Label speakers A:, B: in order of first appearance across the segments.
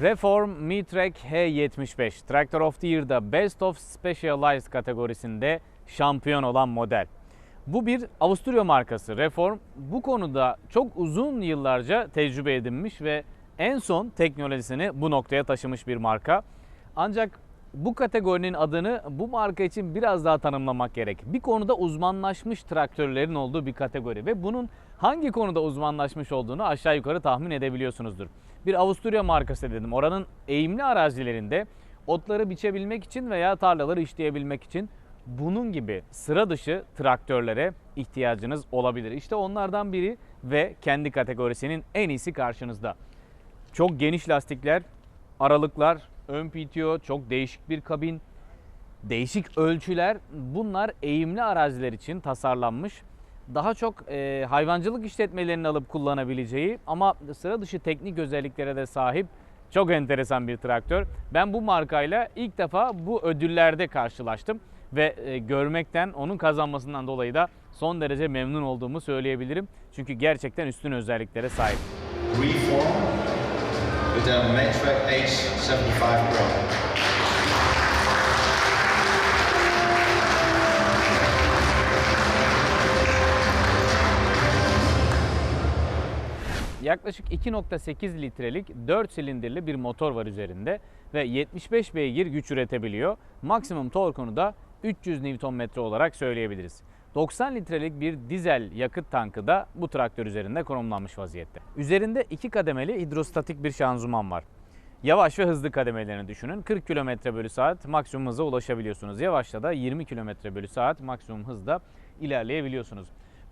A: Reform Mi-Track H75 Tractor of the Year'da Best of Specialized kategorisinde şampiyon olan model. Bu bir Avusturya markası Reform. Bu konuda çok uzun yıllarca tecrübe edinmiş ve en son teknolojisini bu noktaya taşımış bir marka. Ancak bu kategorinin adını bu marka için biraz daha tanımlamak gerek. Bir konuda uzmanlaşmış traktörlerin olduğu bir kategori ve bunun hangi konuda uzmanlaşmış olduğunu aşağı yukarı tahmin edebiliyorsunuzdur. Bir Avusturya markası dedim. Oranın eğimli arazilerinde otları biçebilmek için veya tarlaları işleyebilmek için bunun gibi sıra dışı traktörlere ihtiyacınız olabilir. İşte onlardan biri ve kendi kategorisinin en iyisi karşınızda. Çok geniş lastikler, aralıklar, ön PTO, çok değişik bir kabin, değişik ölçüler. Bunlar eğimli araziler için tasarlanmış. Daha çok e, hayvancılık işletmelerinin alıp kullanabileceği ama sıra dışı teknik özelliklere de sahip çok enteresan bir traktör. Ben bu markayla ilk defa bu ödüllerde karşılaştım ve e, görmekten, onun kazanmasından dolayı da son derece memnun olduğumu söyleyebilirim. Çünkü gerçekten üstün özelliklere sahip.
B: Reform the Matrix H75 Pro.
A: Yaklaşık 2.8 litrelik 4 silindirli bir motor var üzerinde ve 75 beygir güç üretebiliyor. Maksimum torkunu da 300 Nm olarak söyleyebiliriz. 90 litrelik bir dizel yakıt tankı da bu traktör üzerinde konumlanmış vaziyette. Üzerinde iki kademeli hidrostatik bir şanzıman var. Yavaş ve hızlı kademelerini düşünün. 40 km bölü saat maksimum hıza ulaşabiliyorsunuz. Yavaşta da 20 km bölü saat maksimum hızda ilerleyebiliyorsunuz.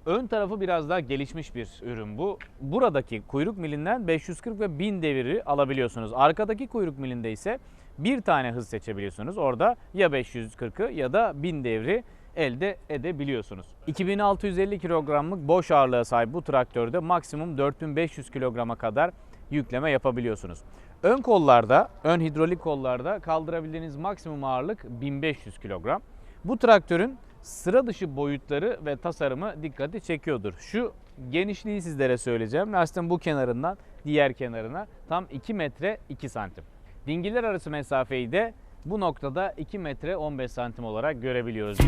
A: Ön tarafı biraz daha gelişmiş bir ürün bu. Buradaki kuyruk milinden 540 ve 1000 deviri alabiliyorsunuz. Arkadaki kuyruk milinde ise bir tane hız seçebiliyorsunuz. Orada ya 540'ı ya da 1000 devri elde edebiliyorsunuz. 2650 kilogramlık boş ağırlığa sahip bu traktörde maksimum 4500 kilograma kadar yükleme yapabiliyorsunuz. Ön kollarda, ön hidrolik kollarda kaldırabildiğiniz maksimum ağırlık 1500 kilogram. Bu traktörün sıra dışı boyutları ve tasarımı dikkati çekiyordur. Şu genişliği sizlere söyleyeceğim. Lastiğin bu kenarından diğer kenarına tam 2 metre 2 santim. Dingiller arası mesafeyi de bu noktada 2 metre 15 santim olarak görebiliyoruz.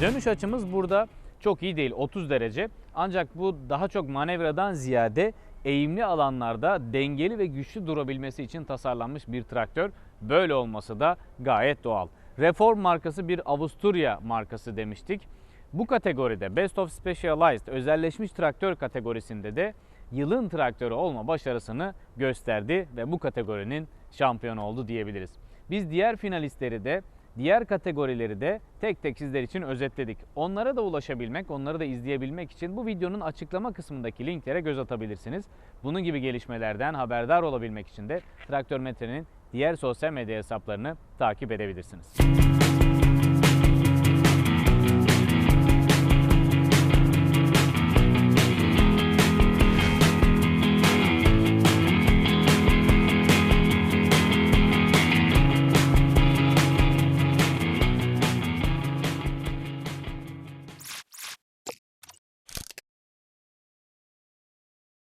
A: Dönüş açımız burada çok iyi değil 30 derece. Ancak bu daha çok manevradan ziyade eğimli alanlarda dengeli ve güçlü durabilmesi için tasarlanmış bir traktör. Böyle olması da gayet doğal. Reform markası bir Avusturya markası demiştik. Bu kategoride Best of Specialized özelleşmiş traktör kategorisinde de yılın traktörü olma başarısını gösterdi ve bu kategorinin şampiyonu oldu diyebiliriz. Biz diğer finalistleri de diğer kategorileri de tek tek sizler için özetledik. Onlara da ulaşabilmek, onları da izleyebilmek için bu videonun açıklama kısmındaki linklere göz atabilirsiniz. Bunun gibi gelişmelerden haberdar olabilmek için de Traktör Metre'nin diğer sosyal medya hesaplarını takip edebilirsiniz.